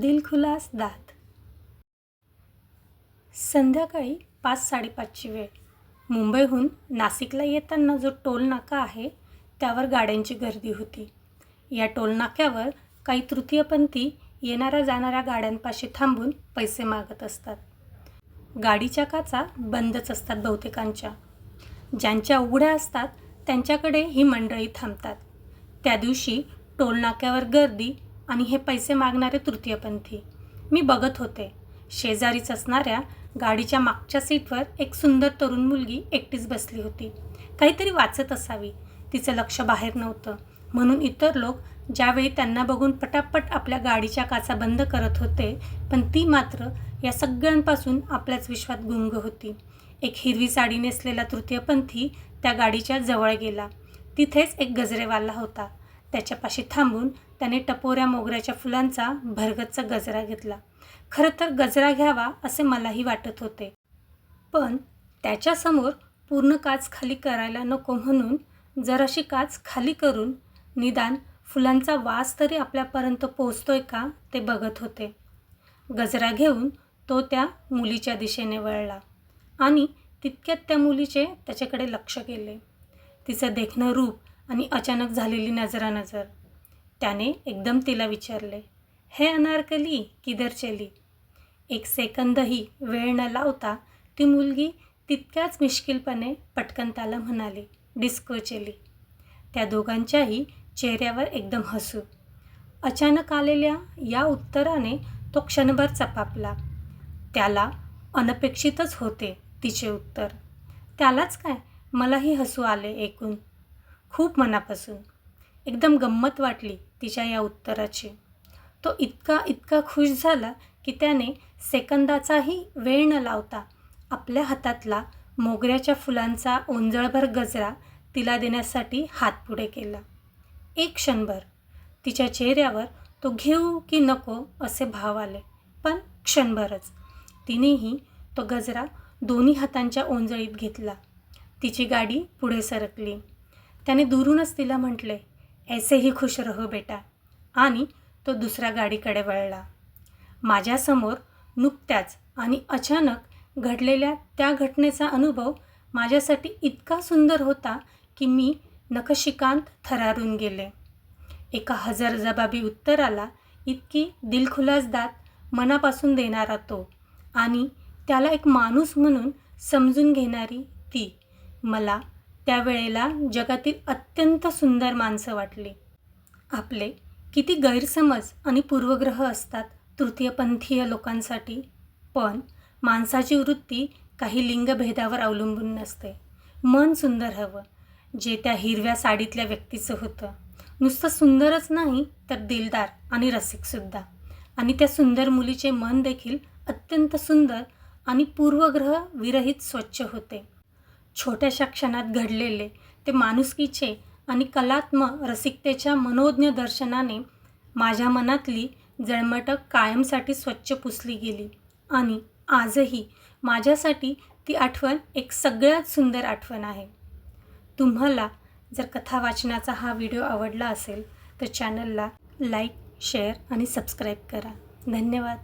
दिलखुलास दात. संध्याकाळी पाच साडेपाचची वेळ. मुंबईहून नाशिकला येताना जो टोलनाका आहे त्यावर गाड्यांची गर्दी होती. या टोलनाक्यावर काही तृतीयपंथी येणाऱ्या जाणाऱ्या गाड्यांपाशी थांबून पैसे मागत असतात. गाडीच्या काचा बंदच असतात बहुतेकांच्या. ज्यांच्या उघड्या असतात त्यांच्याकडे ही मंडळी थांबतात. त्या दिवशी टोल नाक्यावर गर्दी आणि हे पैसे मागणारे तृतीयपंथी. मी बघत होते. शेजारीच असणाऱ्या गाडीच्या मागच्या सीटवर एक सुंदर तरुण मुलगी एकटीच बसली होती. काहीतरी वाचत असावी. तिचं लक्ष बाहेर नव्हतं. म्हणून इतर लोक ज्यावेळी त्यांना बघून पटापट आपल्या गाडीच्या काचा बंद करत होते पण ती मात्र या सगळ्यांपासून आपल्याच विश्वात गुंग होती. एक हिरवी साडी नेसलेला तृतीयपंथी त्या गाडीच्या जवळ गेला. तिथेच एक गजरेवाला होता. त्याच्यापाशी थांबून त्याने टपोऱ्या मोगऱ्याच्या फुलांचा भरगतचा गजरा घेतला. खरं तर गजरा घ्यावा असे मलाही वाटत होते. पण त्याच्यासमोर पूर्ण काच खाली करायला नको म्हणून जराशी काच खाली करून निदान फुलांचा वास तरी आपल्यापर्यंत पोचतोय का ते बघत होते. गजरा घेऊन तो त्या मुलीच्या दिशेने वळला आणि तितक्यात त्या मुलीचे त्याच्याकडे लक्ष गेले तिचं देखणं रूप आणि अचानक झालेली नजरानजर. त्याने एकदम तिला विचारले हे अनारकली किधर चली एक सेकंदही वेळ न लावता ती मुलगी तितक्याच मिश्किलपणे पटकन त्याला म्हणाली डिस्को चली त्या दोघांच्याही चेहऱ्यावर एकदम हसू. अचानक आलेल्या या उत्तराने तो क्षणभर चपापला. त्याला अनपेक्षितच होते तिचे उत्तर. त्यालाच काय? मलाही हसू आले ऐकून खूप मनापासून. एकदम गंमत वाटली तिच्या या उत्तराची. तो इतका इतका खुश झाला की त्याने सेकंदाचाही वेळ न लावता आपल्या हातातला मोगऱ्याच्या फुलांचा ओंजळभर गजरा तिला देण्यासाठी हात पुढे केला. एक क्षणभर. तिच्या चेहऱ्यावर तो घेऊ की नको असे भाव आले पण क्षणभरच. तिनेही तो गजरा दोन्ही हातांच्या ओंजळीत घेतला. तिची गाडी पुढे सरकली. त्याने दुरूनच तिला म्हटले ऐसेही खुश रहो बेटा. आणि तो दुसऱ्या गाडीकडे वळला. माझ्यासमोर नुकत्याच आणि अचानक घडलेल्या त्या घटनेचा अनुभव माझ्यासाठी इतका सुंदर होता की मी नखशिकांत थरारून गेले. एका हजार जबाबी उत्तराला इतकी दिलखुलास दात मनापासून देणारा तो आणि त्याला एक माणूस म्हणून समजून घेणारी ती मला त्यावेळेला जगातील अत्यंत सुंदर माणसं वाटली. आपले किती गैरसमज आणि पूर्वग्रह असतात तृतीयपंथीय लोकांसाठी पण माणसाची वृत्ती काही लिंगभेदावर अवलंबून नसते. मन सुंदर हवं जे त्या हिरव्या साडीतल्या व्यक्तीचं होतं. नुसतं सुंदरच नाही तर दिलदार आणि रसिकसुद्धा आणि त्या सुंदर मुलीचे मन देखील अत्यंत सुंदर आणि पूर्वग्रह विरहित स्वच्छ होते. छोट्याशा क्षणात घडलेले ते माणुसकीचे आणि कलात्म रसिकतेच्या मनोज्ञ दर्शनाने माझ्या मनातली जळमटक कायमसाठी स्वच्छ पुसली गेली. आणि आजही माझ्यासाठी ती आठवण एक सगळ्यात सुंदर आठवण आहे. तुम्हाला जर कथा वाचनाचा हा व्हिडिओ आवडला असेल तर चॅनलला लाईक शेअर आणि सबस्क्राईब करा. धन्यवाद.